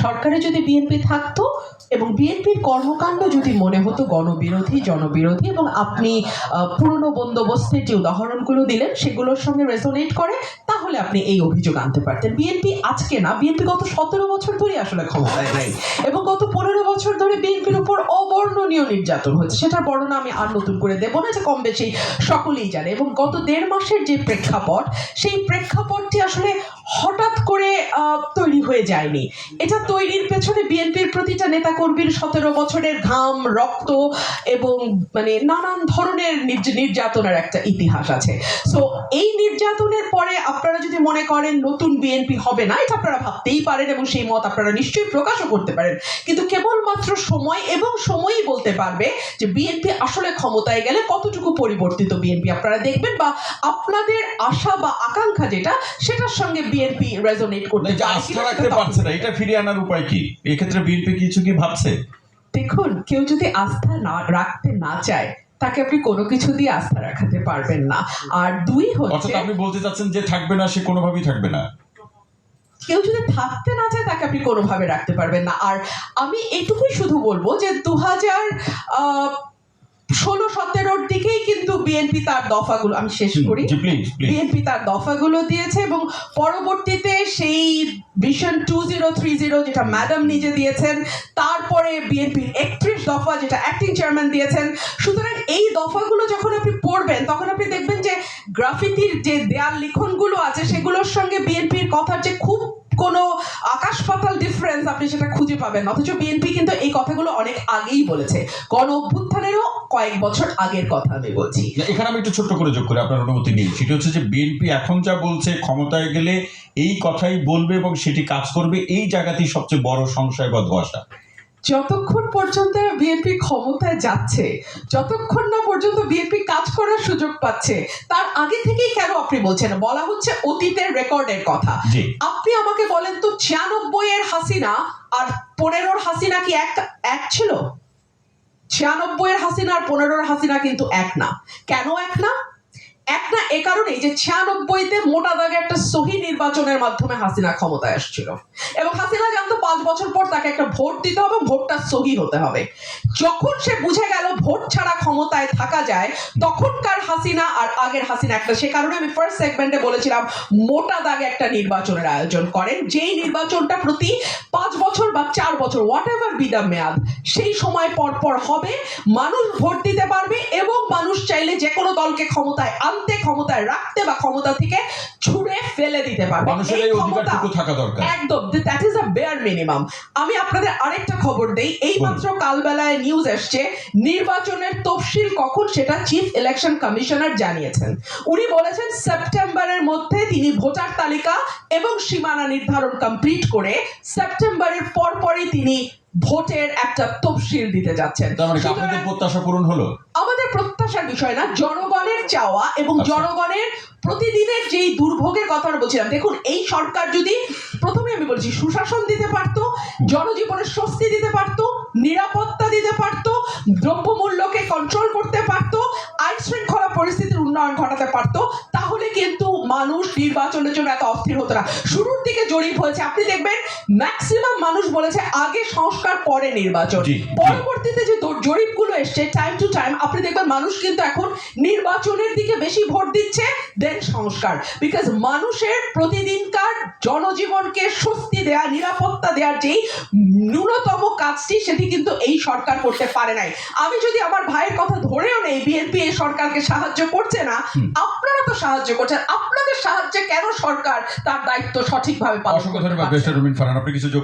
সরকারে যদি বিএনপি থাকতো এবং বিএনপির কর্মকাণ্ড যদি মনে হতো গণবিরোধী, জনবিরোধী এবং আপনি পুরনো বন্দোবস্তের যে উদাহরণগুলো দিলেন সেগুলোর সঙ্গে রেজোনেট করে, তাহলে আপনি এই অভিযোগ আনতে পারতেন। বিএনপি আজকে না, বিএনপি গত সতেরো বছর ধরে আসলে ক্ষমতায় নেই এবং গত পনেরো বছর ধরে বিএনপির উপর অবর্ণনীয় নির্যাতন হচ্ছে। সেটার বর্ণনা আমি আর নতুন করে দেবো না যে কম বেশি সকলেই জানে এবং গত দেড় মাসের যে প্রেক্ষাপট, সেই প্রেক্ষাপটটি আসলে হঠাৎ করে তৈরি হয়ে যায়নি। এটা তৈরির পেছনে বিএনপির প্রতিটা নেতা নেতাকর্মীর সতেরো বছরের ঘাম রক্ত এবং মানে নানান ধরনের নির্যাতনের একটা ইতিহাস আছে। সো এই নির্যাতনের পরে আপনারা যদি মনে করেন নতুন বিএনপি হবে না এটা আপনারা ভাবতেই পারেন এবং সেই মত আপনারা নিশ্চয়ই প্রকাশও করতে পারেন। কিন্তু কেবলমাত্র সময় এবং সময়ই বলতে পারবে যে বিএনপি আসলে ক্ষমতায় গেলে কতটুকু পরিবর্তিত বিএনপি। আপনারা দেখবেন বা আপনাদের আশা বা আকাঙ্ক্ষা যেটা সেটার সঙ্গে বিএনপি রেজোনেট করতে আস্থা রাখতে পারছে না এটা ফিরিয়ে আনার উপায় কি? এক্ষেত্রে বিএনপি কিছু কি ভাবছে? দেখুন কেউ যদি আস্থা না রাখতে না চায় তাকে আপনি কোনো কিছু দিয়ে আস্থা রাখাতে পারবেন না। আর দুই হচ্ছে আপনি বলতে চাচ্ছেন যে থাকবে না সে কোনোভাবেই থাকবে না। কেউ যদি থাকতে না চায় তাকে আপনি কোনোভাবে রাখতে পারবেন না। আর আমি এটুকুই শুধু বলব যে দু হাজার ষোলো সতেরোর দিকেই কিন্তু বিএনপি তার দফাগুলো আমি শেষ করি। বিএনপি তার দফাগুলো দিয়েছে এবং পরবর্তীতে সেই vision two zero three zero যেটা ম্যাডাম নিজে দিয়েছেন। তারপরে বিএনপির একত্রিশ দফা যেটা অ্যাক্টিং চেয়ারম্যান দিয়েছেন। সুতরাং এই দফাগুলো যখন আপনি পড়বেন, তখন আপনি দেখবেন যে গ্রাফিতির যে দেয়াল লিখনগুলো আছে, সেগুলোর সঙ্গে বিএনপির কথার যে খুব কোনো আকাশ পাতাল ডিফারেন্স আপনি সেটা খুঁজে পাবেন। অথচ বিএনপি কিন্তু এই কথাগুলো অনেক আগেই বলেছে। গণ অভ্যুত্থানেরও কয়েক বছর আগের কথা আমি বলছি। এখানে আমি একটু ছোট্ট করে যোগ করি, আপনার অনুমতি নেই সেটা হচ্ছে যে বিএনপি এখন যা বলছে, ক্ষমতায় গেলে এই কথাই বলবে এবং সেটি কাজ করবে, এই জায়গাতেই সবচেয়ে বড় সংশয় বা ধোয়াশা যতক্ষণ পর্যন্ত বিএনপি ক্ষমতায় যাচ্ছে যতক্ষণ না পর্যন্ত বিএনপি কাজ করার সুযোগ পাচ্ছে তার আগে থেকেই কেন আপনি বলছেন? বলা হচ্ছে অতীতের রেকর্ডের কথা। আপনি আমাকে বলেন তো ছিয়ানব্বই এর হাসিনা আর পনেরোর হাসিনা কি এক এক ছিল? ছিয়ানব্বই এর হাসিনা আর পনেরোর হাসিনা কিন্তু এক না। কেন এক না? এক না, এ কারণেই যে ছিয়ানব্বইতে মোটা দাগে একটা সহি নির্বাচনের মাধ্যমে হাসিনা ক্ষমতায় আসছিল। এবং হাসিনা জানতো পাঁচ বছর পর তাকে একটা ভোট দিতে হবে, ভোটটা সহি হতে হবে। যখন সে বুঝে গেল ভোট ছাড়া ক্ষমতায় থাকা যায়, তখনকার হাসিনা আর আগের হাসিনা একটা। সে কারণে আমি ফার্স্ট সেগমেন্টে বলেছিলাম, মোটা দাগে একটা নির্বাচনের আয়োজন করেন। যেই নির্বাচনটা প্রতি পাঁচ বছর বা চার বছর হোয়াট এভার বি দ্য মেয়াদ, সেই সময় পর পর হবে। মানুষ ভোট দিতে পারবে এবং মানুষ চাইলে যে কোনো দলকে ক্ষমতায় আনতে ক্ষমতায় রাখতে বা ক্ষমতা থেকে ছুড়ে ফেলে দিতে পারবে। মানুষের এই অধিকারটুকু থাকা দরকার। একদম that is a bare minimum আমি আপনাদের আরেকটা খবর দেই। এই মাত্র কালবেলায় নিউজ এসছে নির্বাচনের তফসিল কখন সেটা চিফ ইলেকশন কমিশনার জানিয়েছেন। উনি বলেছেন সেপ্টেম্বরের মধ্যে তিনি ভোটার তালিকা এবং সীমানা নির্ধারণ কমপ্লিট করে সেপ্টেম্বরের পরপরই তিনি ভোটের একটা তফসিল দিতে যাচ্ছেন। তার মানে আপনাদের প্রত্যাশা পূরণ হলো? প্রত্যাশার বিষয় না জনগণের চাওয়া এবং আচ্ছা। জনগণের প্রতিদিনের যেই দুর্ভোগের কথা আমরা বলছিলাম দেখুন এই সরকার যদি প্রথমে আমি বলছি সুশাসন দিতে পারত জনজীবনের স্বস্তি দিতে পারত নিরাপত্তা দিতে পারতো দ্রব্যমূল্যকে কন্ট্রোল করতে পারত আইন শৃঙ্খলা পরিস্থিতির উন্নয়ন ঘটাতে পারতো মানুষ নির্বাচনের জন্য এত অস্থির হতো না। শুরুর দিকে জরিপ হয়েছে আপনি দেখবেন ম্যাক্সিমাম মানুষ বলেছে আগে সংস্কার পরে নির্বাচন। পরবর্তীতে যে জরিপগুলো এসছে টাইম টু টাইম আপনি দেখবেন মানুষ কিন্তু এখন নির্বাচনের দিকে বেশি ভোট দিচ্ছে দেন সংস্কার। বিকজ মানুষের প্রতিদিনকার জনজীবনকে স্বস্তি দেয়া নিরাপত্তা দেওয়ার যেই ন্যূনতম কাজটি সেটি কিন্তু এই সরকার করতে পারে নাই। আমি যদি আমার ভাইয়ের কথা ধরেও নেই বিএনপি এই সরকারকে সাহায্য করছে না আপনারা তো সাহায্য করছেন। আপনাদের সাহায্যে কেন সরকার তার দায়িত্ব সঠিকভাবে পালন অসংখ্য ধন্যবাদ পারছে না? বেস্টার রুমিন ফারহান আপনি কিছু যোগ